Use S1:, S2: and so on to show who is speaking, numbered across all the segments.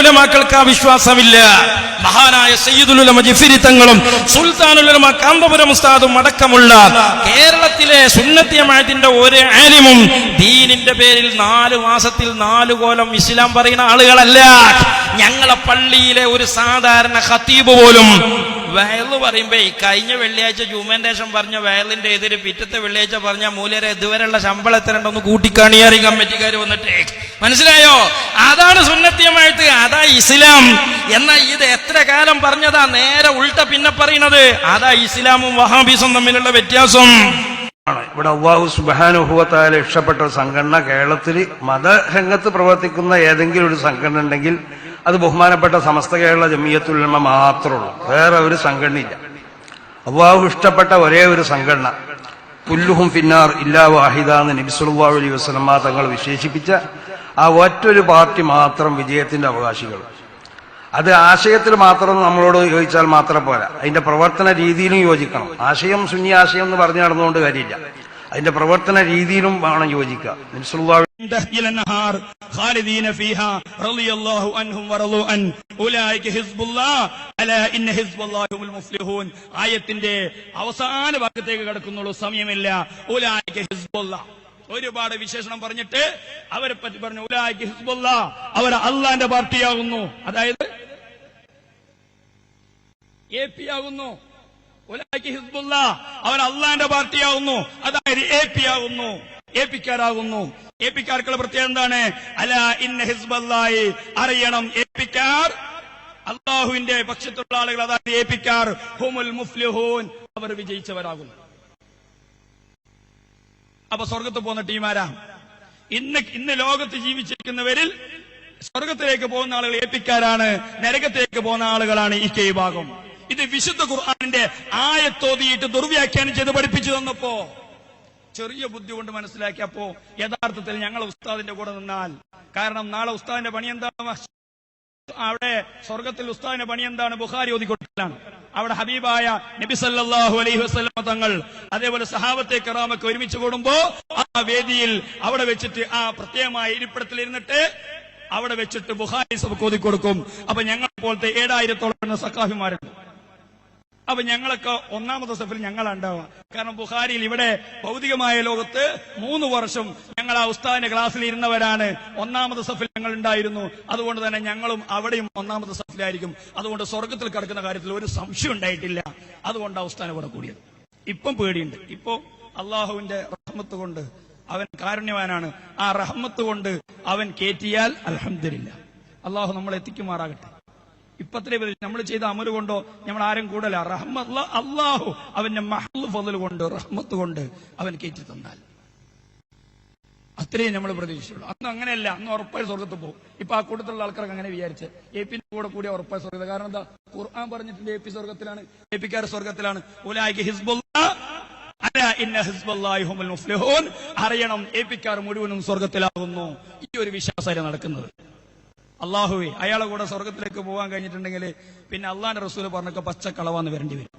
S1: ഉലമാക്കൾക്ക് ആ വിശ്വാസമില്ല. മഹാനായ സയ്യിദുൽ ഉലമ ജിഫിരി തങ്ങളും സുൽത്താനുൽ ഉലമ കാന്തപുരം ഉസ്താദും അടക്കമുള്ള കേരളത്തിലെ സുന്നത്തിയമായത്തിന്റെ ഒരു ആലിമും ദീനിന്റെ പേരിൽ നാല് മാസത്തിൽ നാല് കോലം ഇസ്ലാം പറയുന്ന ആളുകളല്ല. ഞങ്ങളെ പള്ളിയിലെ ഒരു സാധാരണ ഖത്തീബ് പോലും വയൽ പറയുമ്പോ കഴിഞ്ഞ വെള്ളിയാഴ്ച ജൂമേന്റേഷൻ പറഞ്ഞ വയലിന്റെ എതിര് പിറ്റത്തെ വെള്ളിയാഴ്ച പറഞ്ഞ മൂലരെ ഇതുവരെയുള്ള ശമ്പളം എത്രണ്ടെന്ന് കൂട്ടിക്കാണിയാറി കമ്മിറ്റിക്കാർ വന്നിട്ട്. മനസ്സിലായോ? അതാണ് സുന്നത്യമായിട്ട് അതാ ഇസ്ലാം. എന്നാ ഇത് എത്ര കാലം പറഞ്ഞതാ നേരെ ഉൾട്ട പിന്നെ പറയുന്നത് അതാ ഇസ്ലാമും വഹാബീസും തമ്മിലുള്ള വ്യത്യാസം.
S2: ഇവിടെ അള്ളാഹു സുബാനുഭവത്താൽ ഇഷ്ടപ്പെട്ട സംഘടന കേരളത്തിൽ മതരംഗത്ത് പ്രവർത്തിക്കുന്ന ഏതെങ്കിലും ഒരു സംഘടന ഉണ്ടെങ്കിൽ അത് ബഹുമാനപ്പെട്ട സമസ്ത കേരള ജമിയത്തുലമ മാത്രമേ ഉള്ളൂ. വേറെ ഒരു സംഘടനയില്ല. അള്ളാഹു ഇഷ്ടപ്പെട്ട ഒരേ ഒരു സംഘടന. പുല്ലുഹും ഫിന്നാർ ഇല്ലാ വാഹിദ എന്ന് നബിസുല്ലാ അലൈഹി തങ്ങൾ വിശേഷിപ്പിച്ച ആ ഒറ്റൊരു പാർട്ടി മാത്രം വിജയത്തിന്റെ അവകാശികൾ. അത് ആശയത്തിൽ മാത്രം നമ്മളോട് യോജിച്ചാൽ മാത്രം പോരാ. അതിന്റെ പ്രവർത്തന രീതിയിലും യോജിക്കണം. ആശയം സുന്നി ആശയം എന്ന് പറഞ്ഞു നടന്നുകൊണ്ട് കാര്യമില്ല. അതിന്റെ പ്രവർത്തന രീതിയിലും വേണം യോജിക്കുക.
S3: ആയത്തിന്റെ അവസാന ഭാഗത്തേക്ക് കടക്കുന്നുള്ളൂ സമയമില്ല. ഒരുപാട് വിശേഷണം പറഞ്ഞിട്ട് അവരെ പറ്റി പറഞ്ഞു ഉലായിക്ക് ഹിസ്ബുല്ല അവർ അള്ളാന്റെ പാർട്ടിയാകുന്നു. അതായത് എ പി ആകുന്നു. ഹിസ്ബുല്ല അവർ അള്ളാന്റെ പാർട്ടിയാവുന്നു. അതായത് എ പി ആകുന്നു എ പിക്കാരാകുന്നു എ പിക്കാർക്കുള്ള പ്രത്യേകത എന്താണ്? അല ഇന്ന ഹിസ്ബല്ലായി അറിയണം എ പിക്കാർ അള്ളാഹുവിന്റെ പക്ഷത്തുള്ള ആളുകൾ അതായത് എ പിക്കാർ ഹുമുൽ മുഫ്ലിഹൂൻ. അവർ വിജയിച്ചവരാകുന്നു. അപ്പൊ സ്വർഗത്ത് പോകുന്ന ടീമാരാ ഇന്ന് ഇന്ന് ലോകത്ത് ജീവിച്ചിരിക്കുന്നവരിൽ സ്വർഗത്തിലേക്ക് പോകുന്ന ആളുകൾ ഏപ്പിക്കാരാണ് നരകത്തിലേക്ക് പോകുന്ന ആളുകളാണ് ഈ കെ ഇത് വിശുദ്ധ ഖുർആാനിന്റെ ആയത്തോതിയിട്ട് ദുർവ്യാഖ്യാനം ചെയ്ത് പഠിപ്പിച്ചു തന്നപ്പോ ചെറിയ ബുദ്ധി കൊണ്ട് മനസ്സിലാക്കിയപ്പോ യഥാർത്ഥത്തിൽ ഞങ്ങൾ ഉസ്താദിന്റെ കൂടെ നിന്നാൽ. കാരണം നാളെ ഉസ്താദിന്റെ പണി എന്താണ്? അവിടെ സ്വർഗത്തിൽ ഉസ്താദിന്റെ പണി എന്താണ്? ബുഖാരി ഓതിക്കൊട്ടിലാണ് അവിടെ ഹബീബായ നബി സല്ലാഹു അലൈഹി വസല്ലം തങ്ങൾ അതേപോലെ സഹാബത്തെ കറാമൊക്കെ ഒരുമിച്ച് കൂടുമ്പോ ആ വേദിയിൽ അവിടെ വെച്ചിട്ട് ആ പ്രത്യേകമായ ഇരിപ്പിടത്തിൽ ഇരുന്നിട്ട് അവിടെ വെച്ചിട്ട് ബുഹാരി സഭ ഓതിക്കൊടുക്കും അപ്പൊ ഞങ്ങൾ പോലത്തെ ഏഴായിരത്തോളം സഖാഫിമാരുണ്ട്. അപ്പൊ ഞങ്ങളൊക്കെ ഒന്നാമത്തെ സഫിൽ ഞങ്ങളാണ് ഉണ്ടാവുക കാരണം ബുഹാരിയിൽ ഇവിടെ ഭൗതികമായ ലോകത്ത് മൂന്ന് വർഷം ഞങ്ങൾ ആ ഉസ്താദിന്റെ ക്ലാസ്സിൽ ഇരുന്നവരാണ്. ഒന്നാമത്തെ സഫിൽ ഞങ്ങൾ ഉണ്ടായിരുന്നു അതുകൊണ്ട് തന്നെ ഞങ്ങളും അവിടെയും ഒന്നാമത്തെ സഫിലായിരിക്കും. അതുകൊണ്ട് സ്വർഗത്തിൽ കിടക്കുന്ന കാര്യത്തിൽ ഒരു സംശയം ഉണ്ടായിട്ടില്ല. അതുകൊണ്ട് ആ കൂടെ കൂടിയത്. ഇപ്പം പേടിയുണ്ട്. ഇപ്പോ അള്ളാഹുവിന്റെ റഹ്മത്ത് കൊണ്ട് അവൻ കാരുണ്യവാനാണ്. ആ റഹ്മത്ത് കൊണ്ട് അവൻ കേറ്റിയാൽ അലഹമില്ല അള്ളാഹു നമ്മൾ എത്തിക്കുമാറാകട്ടെ. ഇപ്പത്തിലെ നമ്മൾ ചെയ്ത അമൽ കൊണ്ടോ നമ്മൾ ആരും കൂടല. റഹ്മത്ത് അള്ളാഹു അവന്റെ മഹൽ ഫതൽ കൊണ്ട് റഹ്മത്ത് കൊണ്ട് അവൻ കയറ്റി തന്നാൽ. അത്രയും നമ്മൾ പ്രതീക്ഷിച്ചുള്ളൂ. അന്ന് അങ്ങനെയല്ല. അന്ന് ഉറപ്പായി സ്വർഗത്ത് പോകും ഇപ്പൊ ആ കൂട്ടത്തിലുള്ള ആൾക്കാർക്ക് അങ്ങനെ വിചാരിച്ച് എ പിന്നെ കൂടെ കൂടിയ ഉറപ്പായി സ്വർഗത്ത് കാരണം എന്താ? ഖുർആൻ പറഞ്ഞിട്ടുണ്ട് എ പി സ്വർഗത്തിലാണ് എ പിക്കാർ സ്വർഗത്തിലാണ് അറിയണം എ പിക്കാർ മുഴുവനും സ്വർഗത്തിലാകുന്നു ഈ ഒരു വിശ്വാസമാണ് നടക്കുന്നത്. അള്ളാഹുവെ അയാളെ കൂടെ സ്വർഗത്തിലേക്ക് പോകാൻ കഴിഞ്ഞിട്ടുണ്ടെങ്കിൽ പിന്നെ അള്ളാന്റെ റസൂൽ പറഞ്ഞൊക്കെ പച്ചക്കളവാന്ന് വരേണ്ടി വരും.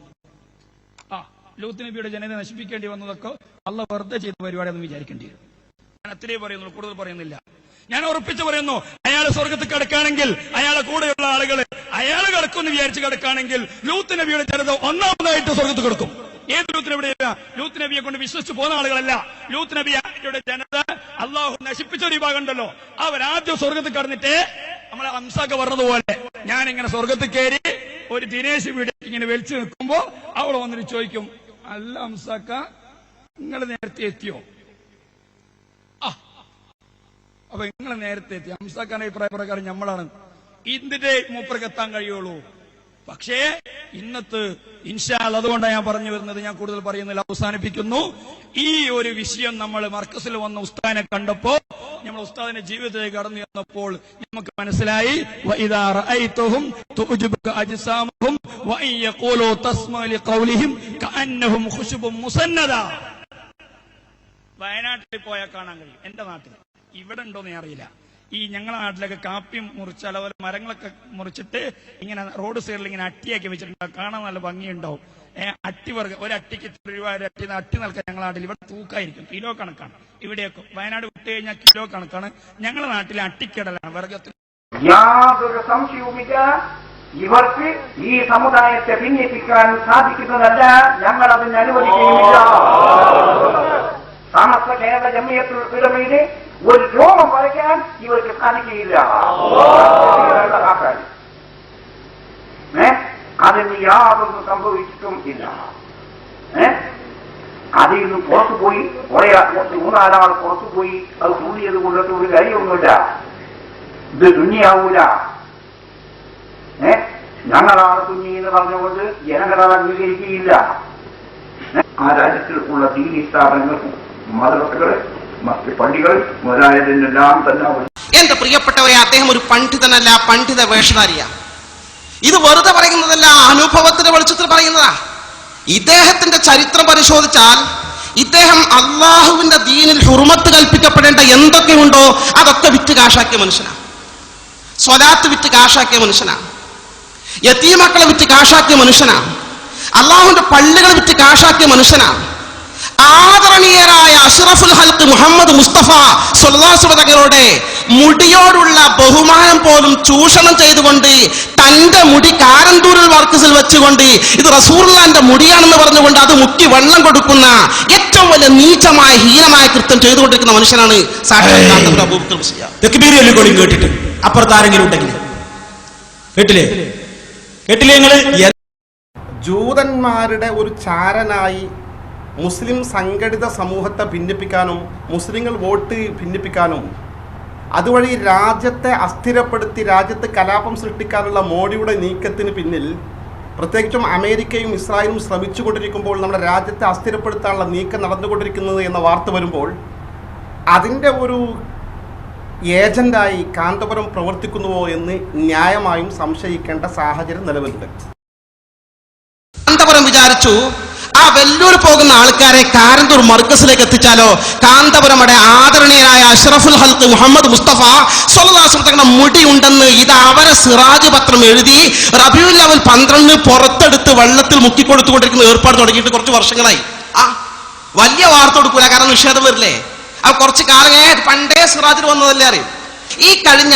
S3: ആ ലൂത്ത് നബിയുടെ ജനത നശിപ്പിക്കേണ്ടി വന്നതൊക്കെ അള്ള വെറുതെ ചെയ്ത പരിപാടിയെന്ന് വിചാരിക്കേണ്ടി വരും. ഞാൻ അത്രേ പറയുന്നു കൂടുതൽ പറയുന്നില്ല. ഞാൻ ഉറപ്പിച്ചു പറയുന്നു അയാൾ സ്വർഗത്ത് കിടക്കുകയാണെങ്കിൽ അയാളെ കൂടെയുള്ള ആളുകൾ അയാൾ കിടക്കുമെന്ന് വിചാരിച്ച് കിടക്കുകയാണെങ്കിൽ ലൂത്ത് നബിയുടെ ജനത ഒന്നാമതായിട്ട് സ്വർഗത്ത് കിടക്കും. ഏത് ലൂത്ത് നബിയുടെ ലൂത്ത് നബിയെ കൊണ്ട് വിശ്വസിച്ച് പോകുന്ന ആളുകളല്ല. ലൂത്ത് നബിയുടെ ജനത അള്ളാഹു നശിപ്പിച്ച ഒരു വിഭാഗം ഉണ്ടല്ലോ. അവരാദ്യം സ്വർഗത്ത് കടന്നിട്ട് നമ്മളെ ഹംസാക്ക പറഞ്ഞതുപോലെ ഞാൻ ഇങ്ങനെ സ്വർഗത്തിൽ കയറി ഒരു ദിനേശ് വീട് ഇങ്ങനെ വലിച്ചു നിൽക്കുമ്പോ അവൾ വന്നിട്ട് ചോദിക്കും അല്ല ഹംസാക്ക നിങ്ങൾ നേരത്തെ എത്തിയോ? അപ്പൊ നിങ്ങൾ നേരത്തെ എത്തി. ഹംസാക്കാൻ അഭിപ്രായ പ്രകാരം നമ്മളാണ് ഇതിന്റെ മൂപ്പർക്ക് എത്താൻ കഴിയുള്ളൂ. പക്ഷേ ഇന്നത്ത് ഇൻഷാൽ അതുകൊണ്ടാണ് ഞാൻ പറഞ്ഞു വരുന്നത്. ഞാൻ കൂടുതൽ പറയുന്നില്ല. അവസാനിപ്പിക്കുന്നു. ഈ ഒരു വിഷയം നമ്മൾ മർക്കസിൽ വന്ന ഉസ്താദിനെ കണ്ടപ്പോ നമ്മൾ ഉസ്താദിന്റെ ജീവിതത്തിലേക്ക് കടന്നു ചെന്നപ്പോൾ നമുക്ക് മനസ്സിലായി വയനാട്ടിൽ പോയാൽ കാണാൻ കഴിയും. എന്റെ നാട്ടിൽ. ഇവിടെ ഉണ്ടോന്ന് അറിയില്ല. ഈ ഞങ്ങളുടെ നാട്ടിലൊക്കെ കാപ്പി മുറിച്ച് അതുപോലെ മരങ്ങളൊക്കെ മുറിച്ചിട്ട് ഇങ്ങനെ റോഡ് സൈഡിൽ ഇങ്ങനെ അട്ടിയാക്കി വെച്ചിട്ടുണ്ട്. കാണാൻ നല്ല ഭംഗിയുണ്ടാവും. ഏഹ് അട്ടി വർഗ ഒരു അട്ടിക്ക് ഇത്ര രൂപ ഒരു അട്ടി അട്ടി നൽകാൻ ഞങ്ങളുടെ നാട്ടിൽ ഇവിടെ തൂക്കായിരിക്കും. കിലോ കണക്കാണ്. ഇവിടെയൊക്കെ വയനാട് വിട്ടു കഴിഞ്ഞാൽ കിലോ കണക്കാണ്. ഞങ്ങളുടെ നാട്ടിൽ അട്ടിക്കടലാണ് വർഗത്തിൽ.
S4: യാതൊരു സംശയവുമില്ല ഇവർക്ക് ഈ സമുദായത്തെ ഭിന്നിപ്പിക്കാൻ സാധിക്കുന്നതല്ല. ഞങ്ങൾ അതിന് അനുവദിക്കുകയുമില്ല. സമസ്ത കേരള ജമ്മിയത്തുൽ ഉലമയിലെ ഒരു രോമം വരയ്ക്കാൻ ഇവർക്ക് സാധിക്കുകയില്ല. അതിന് യാതൊന്നും സംഭവിച്ചിട്ടും ഇല്ല. അതിൽ നിന്ന് പുറത്തു പോയി കുറെ മൂന്നാലാൾ പുറത്തു പോയി അത് കൂടിയത് കൊണ്ടിട്ട് ഒരു കാര്യമൊന്നുമില്ല ഇത് തുന്നിയാവൂല. ഏ? ഞങ്ങളാണ് തുന്നി എന്ന് പറഞ്ഞുകൊണ്ട് ജനങ്ങളത് അംഗീകരിക്കുകയില്ല? ആ രാജ്യത്തിൽ ഉള്ള ദീനി സ്ഥാപനങ്ങൾ മദ്രസകൾ മറ്റ് പള്ളികൾ മുതലായതിനെല്ലാം തന്നെ
S5: എന്റെ പ്രിയപ്പെട്ടവരെ അദ്ദേഹം ഒരു പണ്ഡിതനല്ല പണ്ഡിത വേഷധാരിയ. ഇത് വെറുതെ പറയുന്നതല്ല അനുഭവത്തിന്റെ വെളിച്ചത്തിൽ പറയുന്നതാ. ഇദ്ദേഹത്തിന്റെ ചരിത്രം പരിശോധിച്ചാൽ ഇദ്ദേഹം അള്ളാഹുവിന്റെ ദീനിൽ ഹുർമത്ത് കൽപ്പിക്കപ്പെടേണ്ട എന്തൊക്കെയുണ്ടോ അതൊക്കെ വിറ്റ് കാശാക്കിയ മനുഷ്യനാണ് സ്വലാത്ത് വിറ്റ് കാശാക്കിയ മനുഷ്യനാണ് യത്തീമക്കളെ വിറ്റ് കാശാക്കിയ മനുഷ്യനാണ് അള്ളാഹുവിന്റെ പള്ളികൾ വിറ്റ് കാശാക്കിയ മനുഷ്യനാണ് ആദരണീയരായ അഷ്റഫുൽ ഹൽക്ക് മുഹമ്മദ് മുസ്തഫ സുൽദാസുബ തങ്ങളുടെ മുടിയോടുള്ള ബഹുമാനം പോലും ചൂഷണം ചെയ്തുകൊണ്ട് തന്റെ മുടി കാരന്തൂരിൽ വർക്കസിൽ വെച്ചുകൊണ്ട് ഇത് റസൂർലാന്റെ മുടിയാണെന്ന് പറഞ്ഞുകൊണ്ട് അത് മുക്കി വെള്ളം കൊടുക്കുന്ന ഏറ്റവും വലിയ നീചമായ ഹീനമായ കൃത്യം ചെയ്തുകൊണ്ടിരിക്കുന്ന മനുഷ്യനാണ്
S6: കേട്ടിട്ട് അപ്പുറത്ത് ആരെങ്കിലും ഉണ്ടെങ്കിൽ. കേട്ടില്ലേ? കേട്ടില്ലേ നിങ്ങൾ?
S7: ജൂതന്മാരുടെ ഒരു ചാരനായി മുസ്ലിം സംഘടിത സമൂഹത്തെ ഭിന്നിപ്പിക്കാനും മുസ്ലിങ്ങൾ വോട്ട് ഭിന്നിപ്പിക്കാനും അതുവഴി രാജ്യത്തെ അസ്ഥിരപ്പെടുത്തി രാജ്യത്ത് കലാപം സൃഷ്ടിക്കാനുള്ള മോഡിയുടെ നീക്കത്തിന് പിന്നിൽ പ്രത്യേകിച്ചും അമേരിക്കയും ഇസ്രായേലും ശ്രമിച്ചുകൊണ്ടിരിക്കുമ്പോൾ നമ്മുടെ രാജ്യത്തെ അസ്ഥിരപ്പെടുത്താനുള്ള നീക്കം നടന്നുകൊണ്ടിരിക്കുന്നത് എന്ന വാർത്ത വരുമ്പോൾ അതിന്റെ ഒരു ഏജന്റായി കാന്തപുരം പ്രവർത്തിക്കുന്നുവോ എന്ന് ന്യായമായും സംശയിക്കേണ്ട സാഹചര്യം നിലവിലുണ്ട്.
S5: കാന്തപുരം വിചാരിച്ചു ആ വെല്ലൂർ പോകുന്ന ആൾക്കാരെ കാരന്തൂർ മർക്കസിലേക്ക് എത്തിച്ചാലോ? കാന്തപുരമയുടെ ആദരണീയനായ അഷ്റഫുൽ ഹൽക്ക് മുഹമ്മദ് മുസ്തഫ സൊല്ലാസ് തങ്ങളുടെ മുടി ഉണ്ടെന്ന് ഇത് അവരെ സിറാജ് പത്രം എഴുതി റബിയുൽ ലെവൽ പന്ത്രണ്ട് പുറത്തെടുത്ത് വെള്ളത്തിൽ മുക്കിക്കൊടുത്തുകൊണ്ടിരിക്കുന്ന ഏർപ്പാട് തുടങ്ങിയിട്ട് കുറച്ച് വർഷങ്ങളായി. ആ വലിയ വാർത്ത കൊടുക്കൂല കാരണം നിഷേധം വരില്ലേ? ആ കുറച്ച് കാലം പണ്ടേ സിറാജിൽ വന്നതല്ലേ അറിയും. ഈ കഴിഞ്ഞ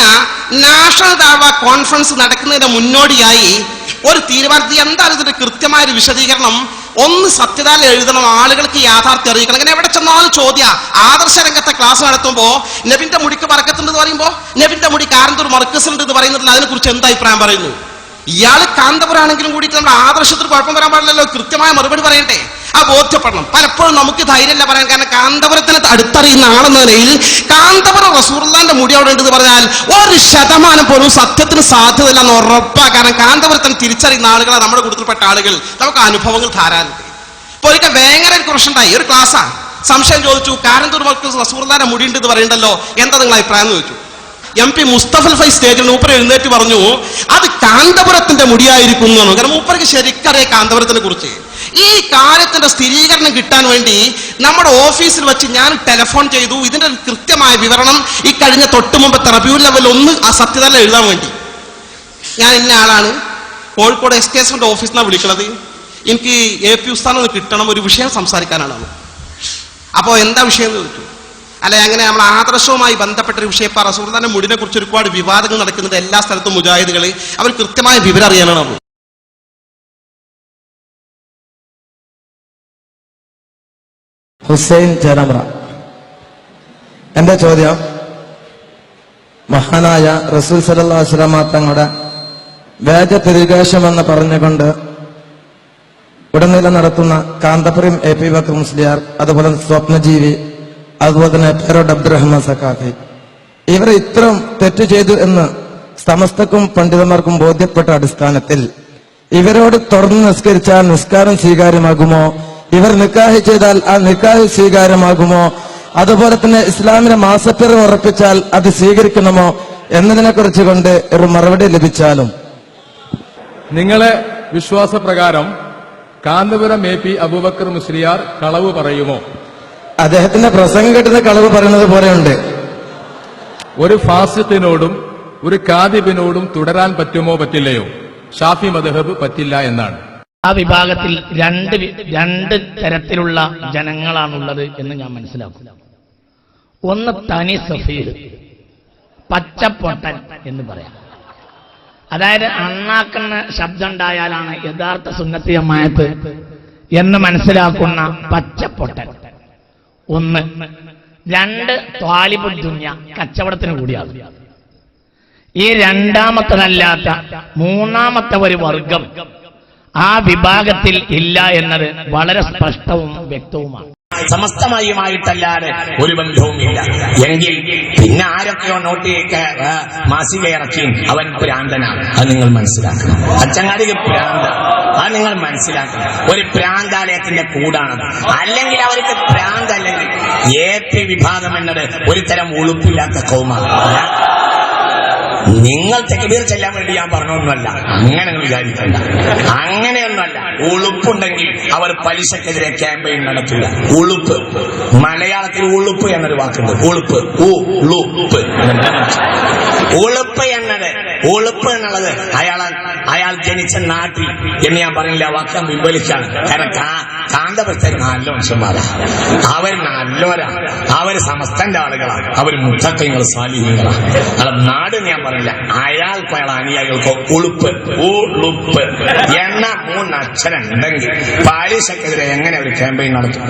S5: നാഷണൽ ദാവ കോൺഫറൻസ് നടക്കുന്നതിന്റെ മുന്നോടിയായി ഒരു തീരുമാനത്തിൽ എന്താണ് ഇതിന്റെ കൃത്യമായ ഒരു വിശദീകരണം? ഒന്ന് സത്യതാൽ എഴുതണം ആളുകൾക്ക് യാഥാർത്ഥ്യം അറിയിക്കണം. അങ്ങനെ എവിടെ ചെന്നാലും ചോദ്യ. ആദർശ രംഗത്തെ ക്ലാസ് നടത്തുമ്പോ നബിന്റെ മുടിക്ക് പറക്കത്തുണ്ടെന്ന് പറയുമ്പോൾ നബിന്റെ മുടി കാരന്തൂർ മർക്കസുണ്ട് എന്ന് പറയുന്നതിൽ അതിനെ കുറിച്ച് എന്താ അഭിപ്രായം പറയുന്നു? ഇയാൾ കാന്തപുരാണെങ്കിലും കൂടിയിട്ട് നമ്മുടെ ആദർശത്തിൽ കുഴപ്പം വരാൻ പാടില്ലല്ലോ. കൃത്യമായ മറുപടി പറയട്ടെ. ആ ബോധ്യപ്പെടണം. പലപ്പോഴും നമുക്ക് ധൈര്യമില്ല പറയാൻ. കാരണം കാന്തപുരത്തിന് അടുത്തറിയുന്ന ആളെന്ന നിലയിൽ കാന്തപുരം റസൂർലാന്റെ മുടി അവിടെ ഉണ്ടെന്ന് പറഞ്ഞാൽ ഒരു ശതമാനം പോലും സത്യത്തിന് സാധ്യതയില്ല എന്ന് ഉറപ്പാ. കാരണം കാന്തപുരത്തിന് തിരിച്ചറിയുന്ന ആളുകളാണ് നമ്മുടെ കൂട്ടത്തിൽപ്പെട്ട ആളുകൾ. നമുക്ക് അനുഭവങ്ങൾ ധാരാളം ഇപ്പൊ ഒരിക്കൽ വേങ്ങര ഒരു പ്രശ്നമുണ്ടായി ഒരു ക്ലാസ്സാണ് സംശയം ചോദിച്ചു കാരന്തൂർ മക്കൾ റസൂർലാന്റെ മുടി ഉണ്ട് എന്ന് പറയണ്ടല്ലോ? എന്താ നിങ്ങളുടെ അഭിപ്രായം? ചോദിച്ചു. എം പി മുസ്തഫൽ ഫൈ സ്റ്റേജിൽ മൂപ്പർ എഴുന്നേറ്റ് പറഞ്ഞു അത് കാന്തപുരത്തിന്റെ മുടിയായിരിക്കും എന്നാണ് കാരണം മൂപ്പർക്ക് ശരിക്കറിയാം കാന്തപുരത്തിനെ കുറിച്ച്. ഈ കാര്യത്തിന്റെ സ്ഥിരീകരണം കിട്ടാൻ വേണ്ടി നമ്മുടെ ഓഫീസിൽ വെച്ച് ഞാൻ ടെലിഫോൺ ചെയ്തു. ഇതിന്റെ കൃത്യമായ വിവരണം ഈ കഴിഞ്ഞ തൊട്ട് മുമ്പത്തെ റബ്യൂ ലെവൽ ഒന്ന് ആ സത്യതല എഴുതാൻ വേണ്ടി. ഞാൻ ഇന്ന ആളാണ്. കോഴിക്കോട് എസ് കെ എസിന്റെ ഓഫീസിൽ നിന്നാണ് വിളിക്കുന്നത് എനിക്ക് എ പി ഉസ്താൻ ഒന്ന് കിട്ടണം ഒരു വിഷയം സംസാരിക്കാനാണ് അപ്പോൾ എന്താ വിഷയം എന്ന് ചോദിച്ചു. അല്ലെ അങ്ങനെ നമ്മൾ ആദർശവുമായി ബന്ധപ്പെട്ട ഒരു വിഷയം. ഇപ്പൊ റസൂർദാന്റെ മുടിനെ കുറിച്ച് ഒരുപാട് വിവാദങ്ങൾ നടക്കുന്നത് എല്ലാ സ്ഥലത്തും മുജാഹിദുകൾ അവർ കൃത്യമായ വിവരം അറിയാനാണ്
S8: ഹുസൈൻ ചേരമ്ര എന്റെ ചോദ്യം മഹാനായ റസൂൽ സലല്ലാ വസ്ലാമ തങ്ങളുടെ തിരികേശമെന്ന് പറഞ്ഞുകൊണ്ട് ഉടനീളം നടത്തുന്ന കാന്തപുരം എ പി ബക്കർ മുസ്ലിയാർ അതുപോലെ സ്വപ്നജീവി അതുപോലെ തന്നെ പേരോട്ട് അബ്ദുറഹ്മാൻ സക്കാഫി ഇവർ ഇത്തരം തെറ്റ് ചെയ്തു എന്ന് സമസ്തക്കും പണ്ഡിതന്മാർക്കും ബോധ്യപ്പെട്ട അടിസ്ഥാനത്തിൽ ഇവരോട് തുറന്ന് നിസ്കരിച്ചാൽ നിസ്കാരം സ്വീകാര്യമാകുമോ? ഇവർ നിക്കാഹി ചെയ്താൽ ആ നിക്കാഹ് സ്വീകാര്യമാകുമോ? അതുപോലെ തന്നെ ഇസ്ലാമിനെ മാസപ്പിറവ് ഉറപ്പിച്ചാൽ അത് സ്വീകരിക്കണമോ? എന്നതിനെ കുറിച്ച് കൊണ്ട് ഒരു മറുപടി ലഭിച്ചാലും.
S9: നിങ്ങളെ വിശ്വാസപ്രകാരം കാന്തപുരം എ പി അബൂബക്കർ മുസ്ലിയാർ കളവ് പറയുമോ?
S8: അദ്ദേഹത്തിന്റെ പ്രസംഗം കിട്ടുന്ന കളവ് പറയുന്നത് പോലെയുണ്ട്.
S9: ഒരു ഫാസിഖിനോടും ഒരു കാതിബിനോടും തുടരാൻ പറ്റുമോ പറ്റില്ലയോ? ഷാഫി മദഹബ് പറ്റില്ല എന്നാണ്.
S10: ആ വിഭാഗത്തിൽ രണ്ട് രണ്ട് തരത്തിലുള്ള ജനങ്ങളാണുള്ളത് എന്ന് ഞാൻ മനസ്സിലാക്കും. ഒന്ന് തനി സഫീർ പച്ചപ്പൊട്ടൻ എന്ന് പറയാം. അതായത് അണ്ണാക്കുന്ന ശബ്ദം ഉണ്ടായാലാണ് യഥാർത്ഥ സുന്നത്തിയമായത് എന്ന് മനസ്സിലാക്കുന്ന പച്ചപ്പൊട്ടൻ. ഒന്ന്. രണ്ട് ത്വാലിബുദ്ദുന്യ കച്ചവടത്തിന് കൂടിയാണ്. ഈ രണ്ടാമത്തതല്ലാത്ത മൂന്നാമത്തെ ഒരു വർഗം ആ വിഭാഗത്തിൽ ഇല്ല എന്നത് വളരെ സ്പഷ്ടവും വ്യക്തവുമാണ്.
S11: സമസ്തമായുമായിട്ടല്ലാതെ ഒരു ബന്ധവും ഇല്ല. എങ്കിൽ പിന്നെ ആരൊക്കെയോ നോട്ടിയൊക്കെ മാസിക ഇറക്കിയും അവൻ പ്രാന്തനാണ് അത് നിങ്ങൾ മനസ്സിലാക്കണം. അച്ചങ്ങാടിക്ക് പ്രാന്ത അത് നിങ്ങൾ മനസ്സിലാക്കണം. ഒരു പ്രാന്താലയത്തിന്റെ കൂടാണ്. അല്ലെങ്കിൽ അവർക്ക് പ്രാന്തല്ലെങ്കിൽ എ പി വിഭാഗം എന്നത് ഒരു തരം ഉളുപ്പില്ലാത്ത കൗമാണ് നിങ്ങൾ തെക്കബീർ ചെല്ലാൻ വേണ്ടി ഞാൻ പറഞ്ഞൊന്നുമല്ല അങ്ങനെ വിചാരിക്കണ്ട. അങ്ങനെയൊന്നുമല്ല. ഉളുപ്പുണ്ടെങ്കിൽ അവർ പലിശക്കെതിരെ ക്യാമ്പയിൻ നടത്തില്ല. ഉളുപ്പ്. മലയാളത്തിൽ ഉളുപ്പ് എന്നൊരു വാക്കുണ്ട്. ഉളുപ്പ്. ഉളുപ്പ് ഉളുപ്പ് എന്നത്. ഉളുപ്പ് എന്നുള്ളത് അയാൾ ജനിച്ച നാട്ടിൽ എന്ന് ഞാൻ പറഞ്ഞില്ല വാക്യം പിൻവലിക്കാണ് കാരണം കാന്തപുരത്തെ നല്ല മനുഷ്യന്മാരാ. അവർ നല്ലവരാ അവർ സമസ്തന്റെ ആളുകളാണ് അവർ മുത്തക്കങ്ങൾ സ്വാധീനങ്ങളാണ് അല്ല നാട് ഞാൻ പറഞ്ഞില്ല. അയാൾക്ക് അയാൾ അനുയായികൾക്ക് ഉളുപ്പ് ഉളുപ്പ്. എന്ന മൂന്ന് അക്ഷരം ഉണ്ടെങ്കിൽ പാലിശക്കെതിരെ എങ്ങനെ ഒരു ക്യാമ്പയിൻ നടത്തും?